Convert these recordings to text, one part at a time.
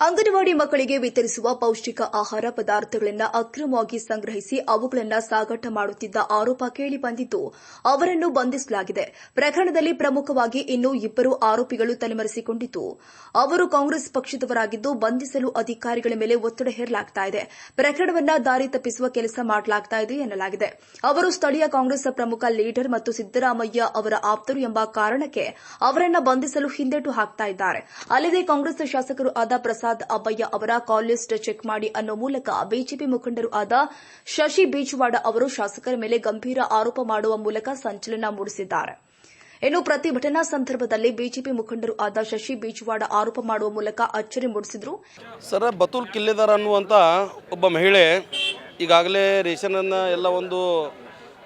ಅಂಗನವಾಡಿ ಮಕ್ಕಳಿಗೆ ವಿತರಿಸುವ ಪೌಷ್ಟಿಕ ಆಹಾರ ಪದಾರ್ಥಗಳನ್ನು ಅಕ್ರಮವಾಗಿ ಸಂಗ್ರಹಿಸಿ ಅವುಗಳನ್ನು ಸಾಗಾಟ ಮಾಡುತ್ತಿದ್ದ ಆರೋಪ ಕೇಳಿಬಂದಿದ್ದು ಅವರನ್ನು ಬಂಧಿಸಲಾಗಿದೆ. ಪ್ರಕರಣದಲ್ಲಿ ಪ್ರಮುಖವಾಗಿ ಇನ್ನೂ ಇಬ್ಬರು ಆರೋಪಿಗಳು ತಲೆಮರೆಸಿಕೊಂಡಿದ್ದು, ಅವರು ಕಾಂಗ್ರೆಸ್ ಪಕ್ಷದವರಾಗಿದ್ದು ಬಂಧಿಸಲು ಅಧಿಕಾರಿಗಳ ಮೇಲೆ ಒತ್ತಡ ಹೇರಲಾಗುತ್ತಿದೆ ಪ್ರಕರಣವನ್ನ ದಾರಿ ತಪ್ಪಿಸುವ ಕೆಲಸ ಮಾಡಲಾಗ್ತಾ ಇದೆ ಎನ್ನಲಾಗಿದೆ. ಅವರು ಸ್ಥಳೀಯ ಕಾಂಗ್ರೆಸ್ ಪ್ರಮುಖ ಲೀಡರ್ ಮತ್ತು ಸಿದ್ದರಾಮಯ್ಯ ಅವರ ಆಪ್ತರು ಎಂಬ ಕಾರಣಕ್ಕೆ ಅವರನ್ನು ಬಂಧಿಸಲು ಹಿಂದೇಟು ಹಾಕ್ತಾ ಇದ್ದಾರೆ. ಅಲ್ಲದೆ ಕಾಂಗ್ರೆಸ್ ಶಾಸಕರು ಆದ ಪ್ರಸಾದ್ ಅಬ್ಬಯ್ಯ ಅವರ ಕಾಲ್ ಲಿಸ್ಟ್ ಚೆಕ್ ಮಾಡಿ ಅನ್ನೋ ಮೂಲಕ ಬಿಜೆಪಿ ಮುಖಂಡರು ಆದ ಶಶಿ ಬೀಜವಾಡ ಅವರು ಶಾಸಕರ ಮೇಲೆ ಗಂಭೀರ ಆರೋಪ ಮಾಡುವ ಮೂಲಕ ಸಂಚಲನ ಮೂಡಿಸಿದ್ದಾರೆ. ಇನ್ನು ಪ್ರತಿಭಟನಾ ಸಂದರ್ಭದಲ್ಲಿ ಬಿಜೆಪಿ ಮುಖಂಡರು ಆದ ಶಶಿ ಬೀಜವಾಡ ಆರೋಪ ಮಾಡುವ ಮೂಲಕ ಅಚ್ಚರಿ ಮೂಡಿಸಿದ್ರು. ಸರ, ಬತುಲ್ ಕಿಲ್ಲೆದಾರ್ ಅನ್ನುವಂಥ ಒಬ್ಬ ಮಹಿಳೆ ಈಗಾಗಲೇ ರೇಷನನ್ನು ಎಲ್ಲ ಒಂದು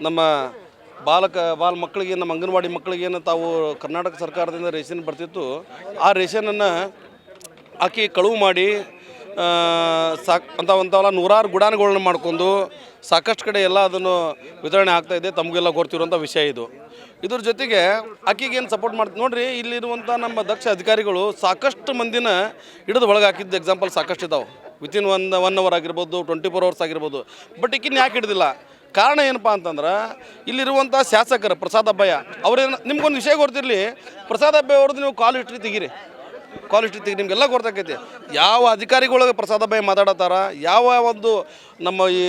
ನಮ್ಮ ಬಾಲಕ, ಬಾಲ ಮಕ್ಕಳಿಗೆ, ನಮ್ಮ ಅಂಗನವಾಡಿ ಮಕ್ಕಳಿಗೆ ಏನು ತಾವು ಕರ್ನಾಟಕ ಸರ್ಕಾರದಿಂದ ರೇಷನ್ ಬರ್ತಿತ್ತು. ಆ ರೇಷನನ್ನು ಆಕೆ ಕಳುವು ಮಾಡಿ ಸಾಕು ಒಂಥರ ನೂರಾರು ಗುಡಾನುಗಳನ್ನ ಮಾಡ್ಕೊಂಡು ಸಾಕಷ್ಟು ಕಡೆ ಎಲ್ಲ ಅದನ್ನು ವಿತರಣೆ ಆಗ್ತಾ ಇದೆ, ತಮಗೆಲ್ಲ ಗೊತ್ತಿರುವಂಥ ವಿಷಯ ಇದು. ಇದ್ರ ಜೊತೆಗೆ ಆಕೆಗೆ ಏನು ಸಪೋರ್ಟ್ ಮಾಡ್ತೀವಿ ನೋಡಿರಿ, ಇಲ್ಲಿರುವಂಥ ನಮ್ಮ ದಕ್ಷ ಅಧಿಕಾರಿಗಳು ಸಾಕಷ್ಟು ಮಂದಿನ ಹಿಡಿದು ಒಳಗೆ ಹಾಕಿದ್ದು ಎಕ್ಸಾಂಪಲ್ ಸಾಕಷ್ಟು ಇದಾವೆ. ವಿತಿನ್ ಒನ್ ಒನ್ ಅವರ್ ಆಗಿರ್ಬೋದು ಟ್ವೆಂಟಿ ಫೋರ್ ಅವರ್ಸ್ ಆಗಿರ್ಬೋದು. ಬಟ್ ಈಕಿನ ಯಾಕೆ ಹಿಡಿದಿಲ್ಲ? ಕಾರಣ ಏನಪ್ಪ ಅಂತಂದ್ರೆ, ಇಲ್ಲಿರುವಂಥ ಶಾಸಕರು ಪ್ರಸಾದ್ ಅಬ್ಬಯ್ಯ, ಅವ್ರೇನು, ನಿಮ್ಗೊಂದು ವಿಷಯ ಗೊತ್ತಿರಲಿ, ಪ್ರಸಾದ್ ಅಬ್ಬಯ್ಯ ಅವ್ರದ್ದು ನೀವು ಕಾಲ್ ಹಿಟ್ರಿ ತೆಗೀರಿ. ತೆಗೆ ತೆಗಿ ನಿಮಗೆಲ್ಲ ಗೊತ್ತಾಕೈತಿ ಯಾವ ಅಧಿಕಾರಿಗಳಿಗೆ ಪ್ರಸಾದ ಬಾಯಿ ಮಾತಾಡತ್ತಾರ? ಯಾವ ಒಂದು ನಮ್ಮ ಈ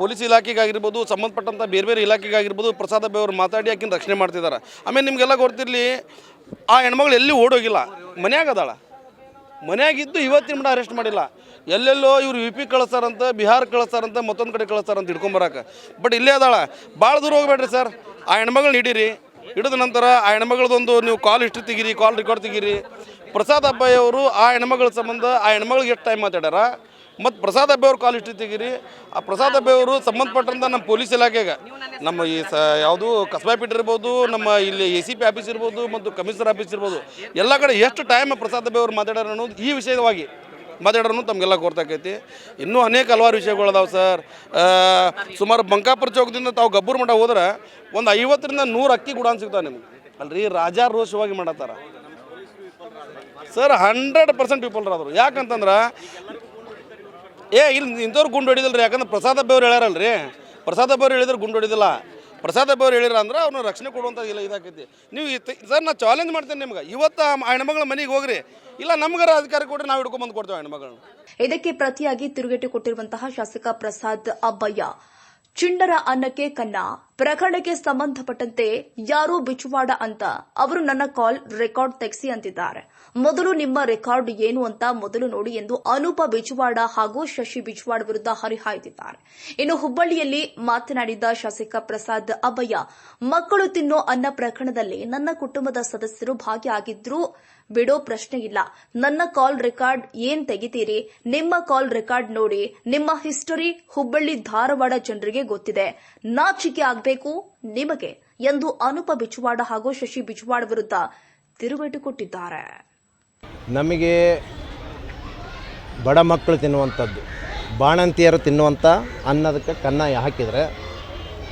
ಪೊಲೀಸ್ ಇಲಾಖೆಗಾಗಿರ್ಬೋದು ಸಂಬಂಧಪಟ್ಟಂಥ ಬೇರೆ ಬೇರೆ ಇಲಾಖೆಗಾಗಿರ್ಬೋದು ಪ್ರಸಾದ ಬಾಯಿ ಅವ್ರು ಮಾತಾಡಿ ಆಕಿನ ರಕ್ಷಣೆ ಮಾಡ್ತಿದ್ದಾರೆ ಆಮೇಲೆ ನಿಮಗೆಲ್ಲ ಗೊತ್ತಿರಲಿ, ಆ ಹೆಣ್ಮಗಳು ಎಲ್ಲಿ ಓಡೋಗಿಲ್ಲ? ಮನ್ಯಾಗ ಅದಾಳ. ಮನ್ಯಾಗಿದ್ದು ಇವತ್ತಿನ ಮಟ್ಟ ಅರೆಸ್ಟ್ ಮಾಡಿಲ್ಲ. ಎಲ್ಲೆಲ್ಲೋ ಇವ್ರು ಯು ಪಿ ಕಳಿಸ್ತಾರಂತ, ಬಿಹಾರ ಕಳಿಸ್ತಾರಂತ, ಮತ್ತೊಂದು ಕಡೆ ಕಳಿಸ್ತಾರಂತ ಹಿಡ್ಕೊಂಬರಕ್ಕೆ ಬಟ್ ಇಲ್ಲೇ ಅದಾಳ. ಭಾಳ ದೂರ ಹೋಗ್ಬೇಡ್ರಿ ಸರ್ ಆ ಹೆಣ್ಮಗಳನ್ನ ಹಿಡೀರಿ. ಹಿಡಿದ ನಂತರ ಆ ಹೆಣ್ಮಗಳದೊಂದು ನೀವು ಕಾಲ್ ಹಿಸ್ಟ್ರಿ ತೆಗೀರಿ ಕಾಲ್ ರೆಕಾರ್ಡ್ ತೆಗೀರಿ. ಪ್ರಸಾದ್ ಅವರು ಆ ಹೆಣ್ಮಗಳ ಸಂಬಂಧ ಆ ಹೆಣ್ಮಗಳಿಗೆ ಎಷ್ಟು ಟೈಮ್ ಮಾತಾಡ್ಯಾರ? ಮತ್ತು ಪ್ರಸಾದ್ ಅವ್ರ ಕಾಲ್ ತೆಗೀರಿ. ಆ ಪ್ರಸಾದ್ ಅವರು ಸಂಬಂಧಪಟ್ಟಂಥ ನಮ್ಮ ಪೊಲೀಸ್ ಇಲಾಖೆಗೆ. ನಮ್ಮ ಈ ಸ ಯಾವುದು ಕಸಬಾಪೀಠ ಇರ್ಬೋದು ನಮ್ಮ ಇಲ್ಲಿ ಎ ಸಿ ಪಿ ಆಫೀಸ್ ಇರ್ಬೋದು ಮತ್ತು ಕಮಿಷನರ್ ಆಫೀಸ್ ಇರ್ಬೋದು ಎಲ್ಲ ಕಡೆ ಎಷ್ಟು ಟೈಮ್ ಪ್ರಸಾದ್ ಅಬ್ಬೆ ಅವ್ರು ಮಾತಾಡ್ಯಾರ ಅನ್ನೋದು ಈ ವಿಷಯವಾಗಿ ಮಾತಾಡೋನು ತಮಗೆಲ್ಲ ಗೊತ್ತಾಕೈತಿ ಇನ್ನೂ ಅನೇಕ ಹಲವಾರು ವಿಷಯಗಳದಾವೆ ಸರ್. ಆ, ಸುಮಾರು ಬಂಕಾಪುರ ಚೌಕದಿಂದ ತಾವು ಗಬ್ಬರ್ ಮಠ ಹೋದ್ರೆ ಒಂದು ಐವತ್ತರಿಂದ ನೂರು ಅಕ್ಕಿ ಗುಡಾನ್ ಸಿಗ್ತಾವೆ ನಿಮ್ಗೆ. ಅಲ್ರಿ ರಾಜಾರೋಷವಾಗಿ ಮಾಡತ್ತಾರ. ಸರ್ ಹಂಡ್ರೆಡ್ ಪರ್ಸೆಂಟ್ ವಿಫಲರಾದರು ಯಾಕಂತಂದ್ರೆ, ಏ, ಇಲ್ಲಿ ಇಂಥವ್ರು ಗುಂಡು ರೀ ಯಾಕಂದ್ರೆ ಪ್ರಸಾದ ಬೇವ್ರು ಹೇಳ್ಯಾರಲ್ರಿ. ಪ್ರಸಾದ ಬೇವ್ರು ಹೇಳಿದ್ರೆ ಗುಂಡು ಹೊಡಿದಿಲ್ಲ. ಪ್ರಸಾದ ಬೇವ್ರು ಹೇಳಿರ ಅಂದ್ರೆ ಅವ್ರನ್ನ ರಕ್ಷಣೆ ಕೊಡುವಂಥ ಇಲ್ಲ ಇದಾಕೈತಿ. ನೀವು ಸರ್, ನಾ ಚಾಲೆಂಜ್ ಮಾಡ್ತೇನೆ ನಿಮ್ಗೆ. ಇವತ್ತು ಹೆಣ್ಮಗಳ ಮನೆಗೆ ಹೋಗ್ರಿ. ಇಲ್ಲ, ನಮ್ಗಾರ ಅಧಿಕಾರ ಕೊಡ್ರಿ, ನಾವು ಹಿಡ್ಕೊಂಡ್ಬಂದು ಕೊಡ್ತೇವೆ ಹೆಣ್ಮಗಳನ್ನ ಇದಕ್ಕೆ ಪ್ರತಿಯಾಗಿ ತಿರುಗೇಟು ಕೊಟ್ಟಿರುವಂತಹ ಶಾಸಕ ಪ್ರಸಾದ್ ಅಬ್ಬಯ್ಯ. ಚಿಂಡರ ಅನ್ನಕ್ಕೆ ಕನ್ನ. ಪ್ರಕರಣಕ್ಕೆ ಸಂಬಂಧಪಟ್ಟಂತೆ ಯಾರು ಬಿಚುವಾಡ ಅಂತ ಅವರು ನನ್ನ ಕಾಲ್ ರೆಕಾರ್ಡ್ ತೆಗೆಸಿ ಅಂತಿದ್ದಾರೆ. ಮೊದಲು ನಿಮ್ಮ ರೆಕಾರ್ಡ್ ಏನು ಅಂತ ಮೊದಲು ನೋಡಿ ಎಂದು ಅನೂಪ ಬಿಜುವಾಡ ಹಾಗೂ ಶಶಿ ಬಿಜುವಾಡ ವಿರುದ್ಧ ಹರಿಹಾಯ್ದಿದ್ದಾರೆ. ಇನ್ನು ಹುಬ್ಬಳ್ಳಿಯಲ್ಲಿ ಮಾತನಾಡಿದ ಶಾಸಕ ಪ್ರಸಾದ್ ಅಭಯ, ಮಕ್ಕಳು ತಿನ್ನೋ ಅನ್ನ ಪ್ರಕರಣದಲ್ಲಿ ನನ್ನ ಕುಟುಂಬದ ಸದಸ್ಯರು ಭಾಗಿಯಾಗಿದ್ರು ಬಿಡೋ ಪ್ರಶ್ನೆ ಇಲ್ಲ. ನನ್ನ ಕಾಲ್ ರೆಕಾರ್ಡ್ ಏನ್ ತೆಗಿತೀರಿ? ನಿಮ್ಮ ಕಾಲ್ ರೆಕಾರ್ಡ್ ನೋಡಿ. ನಿಮ್ಮ ಹಿಸ್ಟರಿ ಹುಬ್ಬಳ್ಳಿ ಧಾರವಾಡ ಜನರಿಗೆ ಗೊತ್ತಿದೆ. ನಾಚಿಕೆ ಆಗಬೇಕು ನಿಮಗೆ ಎಂದು ಅನುಪ ಬಿಚುವಾಡ ಹಾಗೂ ಶಶಿ ಬಿಚುವಾಡ ವಿರುದ್ಧ ತಿರುಗೇಟು ಕೊಟ್ಟಿದ್ದಾರೆ. ನಮಗೆ ಬಡ ಮಕ್ಕಳು ತಿನ್ನುವಂಥದ್ದು, ಬಾಣಂತಿಯರು ತಿನ್ನುವಂಥ ಅನ್ನೋದಕ್ಕೆ ಕನ್ನ ಹಾಕಿದರೆ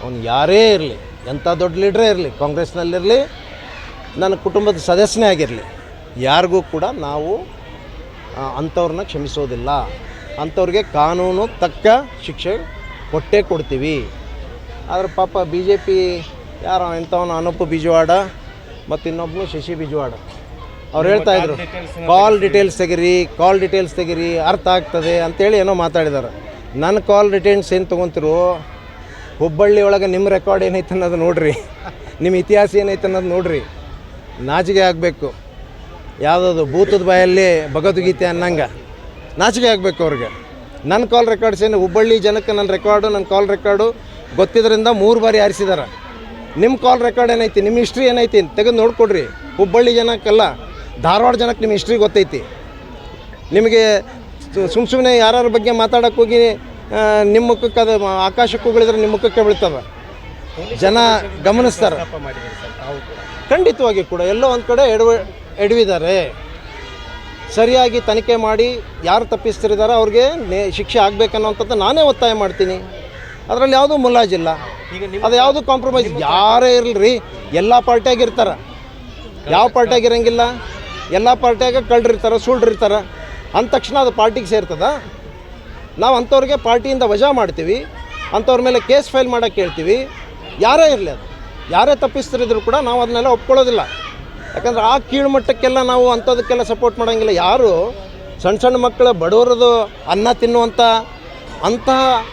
ಅವನು ಯಾರೇ ಇರಲಿ, ಎಂಥ ದೊಡ್ಡ ಲೀಡ್ರೇ ಇರಲಿ, ಕಾಂಗ್ರೆಸ್ನಲ್ಲಿರಲಿ, ನನ್ನ ಕುಟುಂಬದ ಸದಸ್ಯನೇ ಆಗಿರಲಿ, ಯಾರಿಗೂ ಕೂಡ ನಾವು ಅಂಥವ್ರನ್ನ ಕ್ಷಮಿಸೋದಿಲ್ಲ. ಅಂಥವ್ರಿಗೆ ಕಾನೂನು ತಕ್ಕ ಶಿಕ್ಷೆ ಕೊಟ್ಟೇ ಕೊಡ್ತೀವಿ. ಆದರೆ ಪಾಪ ಬಿ ಜೆ ಪಿ ಯಾರೋ ಇಂಥವನು ಅನೂಪ್ ಬಿಜವಾಡ ಮತ್ತು ಇನ್ನೊಬ್ಬನು ಶಶಿ ಬಿಜವಾಡ. ಅವ್ರು ಹೇಳ್ತಾ ಇದ್ರು ಕಾಲ್ ಡೀಟೇಲ್ಸ್ ತೆಗಿರಿ ಕಾಲ್ ಡೀಟೇಲ್ಸ್ ತೆಗಿರಿ ಅರ್ಥ ಆಗ್ತದೆ ಅಂತೇಳಿ ಏನೋ ಮಾತಾಡಿದ್ದಾರೆ ನನ್ನ ಕಾಲ್ ಡೀಟೇಲ್ಸ್ ಏನು ತೊಗೊತಿರೋ ಹುಬ್ಬಳ್ಳಿ ಒಳಗೆ ನಿಮ್ಮ ರೆಕಾರ್ಡ್ ಏನೈತೆ ಅನ್ನೋದು ನೋಡ್ರಿ. ನಿಮ್ಮ ಇತಿಹಾಸ ಏನೈತೆ ಅನ್ನೋದು ನೋಡ್ರಿ. ನಾಚಿಗೆ ಆಗಬೇಕು. ಯಾವುದದು ಭೂತದ ಬಾಯಲ್ಲಿ ಭಗವದ್ಗೀತೆ ಅನ್ನಂಗೆ. ನಾಚಿಕೆ ಆಗಬೇಕು ಅವ್ರಿಗೆ. ನನ್ನ ಕಾಲ್ ರೆಕಾರ್ಡ್ಸ್ ಏನು ಹುಬ್ಬಳ್ಳಿ ಜನಕ್ಕೆ ನನ್ನ ರೆಕಾರ್ಡು ನನ್ನ ಕಾಲ್ ರೆಕಾರ್ಡು ಗೊತ್ತಿದ್ದರಿಂದ ಮೂರು ಬಾರಿ ಆರಿಸಿದಾರೆ. ನಿಮ್ಮ ಕಾಲ್ ರೆಕಾರ್ಡ್ ಏನೈತಿ? ನಿಮ್ಮ ಹಿಸ್ಟ್ರಿ ಏನೈತಿ? ತೆಗೆದು ನೋಡ್ಕೊಡ್ರಿ. ಹುಬ್ಬಳ್ಳಿ ಜನಕ್ಕೆಲ್ಲ, ಧಾರವಾಡ ಜನಕ್ಕೆ ನಿಮ್ಮ ಹಿಸ್ಟ್ರಿ ಗೊತ್ತೈತಿ. ನಿಮಗೆ ಸುಮ್ಮ ಸುಮ್ಮನೆ ಯಾರ್ಯಾರ ಬಗ್ಗೆ ಮಾತಾಡಕ್ಕೆ ಹೋಗಿ ನಿಮ್ಮ ಮುಖಕ್ಕೆ ಅದು ಆಕಾಶಕ್ಕೆ ಬೆಳೆದ್ರೆ ನಿಮ್ಮ ಮುಖಕ್ಕೆ ಬೀಳ್ತವೆ ಜನ ಗಮನಿಸ್ತಾರೆ. ಖಂಡಿತವಾಗಿ ಕೂಡ ಎಲ್ಲೋ ಒಂದು ಕಡೆ ಎಡವ, ಎಡವಿದ್ದಾರೆ. ಸರಿಯಾಗಿ ತನಿಖೆ ಮಾಡಿ ಯಾರು ತಪ್ಪಿಸ್ತಿರಿದಾರೋ ಅವ್ರಿಗೆ ನೇ, ಶಿಕ್ಷೆ ಆಗಬೇಕನ್ನೋಂಥದ್ದು ನಾನೇ ಒತ್ತಾಯ ಮಾಡ್ತೀನಿ. ಅದರಲ್ಲಿ ಯಾವುದೂ ಮುಲಾಜಿಲ್ಲ ಅದು ಯಾವುದು ಕಾಂಪ್ರಮೈಸ್ ಯಾರೇ ಇರಲಿ ಎಲ್ಲ ಪಾರ್ಟಿಯಾಗಿರ್ತಾರೆ ಯಾವ ಪಾರ್ಟಿಯಾಗಿರಂಗಿಲ್ಲ ಎಲ್ಲ ಪಾರ್ಟಿಯಾಗ ಕಳ್ಳರಿರ್ತಾರೆ ಸುಳ್ಳಿರ್ತಾರೆ ಅಂದ ತಕ್ಷಣ ಅದು ಪಾರ್ಟಿಗೆ ಸೇರ್ತದ. ನಾವು ಅಂಥವ್ರಿಗೆ ಪಾರ್ಟಿಯಿಂದ ವಜಾ ಮಾಡ್ತೀವಿ. ಅಂಥವ್ರ ಮೇಲೆ ಕೇಸ್ ಫೈಲ್ ಮಾಡೋಕ್ಕೆ ಹೇಳ್ತೀವಿ ಯಾರೇ ಇರಲಿ ಅದು. ಯಾರೇ ತಪ್ಪಿಸ್ತಿರಿದ್ರು ಕೂಡ ನಾವು ಅದನ್ನೆಲ್ಲ ಒಪ್ಕೊಳ್ಳೋದಿಲ್ಲ. ಯಾಕಂದ್ರೆ ಆ ಕೀಳ್ಮಟ್ಟಕ್ಕೆಲ್ಲ ನಾವು ಅಂಥದಕ್ಕೆಲ್ಲ ಸಪೋರ್ಟ್ ಮಾಡೋಂಗಿಲ್ಲ. ಯಾರು? ಸಣ್ಣ ಸಣ್ಣ ಮಕ್ಕಳ ಬಡವರದು ಅನ್ನ ತಿನ್ನುವಂಥ ಅಂತಹ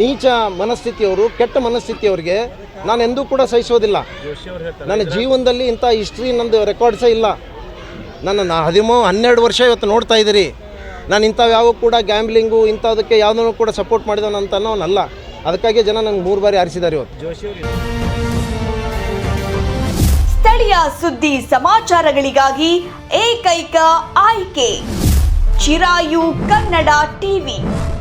ನೀಚ ಮನಸ್ಥಿತಿಯವರು, ಕೆಟ್ಟ ಮನಸ್ಥಿತಿಯವ್ರಿಗೆ ನಾನು ಎಂದೂ ಕೂಡ ಸಹಿಸೋದಿಲ್ಲ ನನ್ನ ಜೀವನದಲ್ಲಿ ಇಂಥ ಹಿಸ್ಟ್ರಿ ನಂದು ರೆಕಾರ್ಡ್ಸೇ ಇಲ್ಲ. ನನ್ನ ಹದಿಮೂ ಹನ್ನೆರಡು ವರ್ಷ ಇವತ್ತು ನೋಡ್ತಾ ಇದ್ದೀರಿ. ನಾನು ಇಂಥವು ಯಾವ ಕೂಡ ಗ್ಯಾಂಬ್ಲಿಂಗು ಇಂಥದಕ್ಕೆ ಯಾವುದನ್ನು ಕೂಡ ಸಪೋರ್ಟ್ ಮಾಡಿದವನಂತ ಅನ್ನೋನಲ್ಲ. ಅದಕ್ಕಾಗಿ ಜನ ನನಗೆ ಮೂರು ಬಾರಿ ಆರಿಸಿದ್ದಾರೆ ಇವತ್ತು. ಸ್ಥಳೀಯ ಸುದ್ದಿ ಸಮಾಚಾರಗಳಿಗಾಗಿ ಏಕೈಕ ಆಯ್ಕೆ. ಚಿರಾಯು ಕನ್ನಡ ಟಿವಿ.